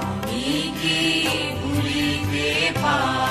আমি কি ভুলিতে পারি?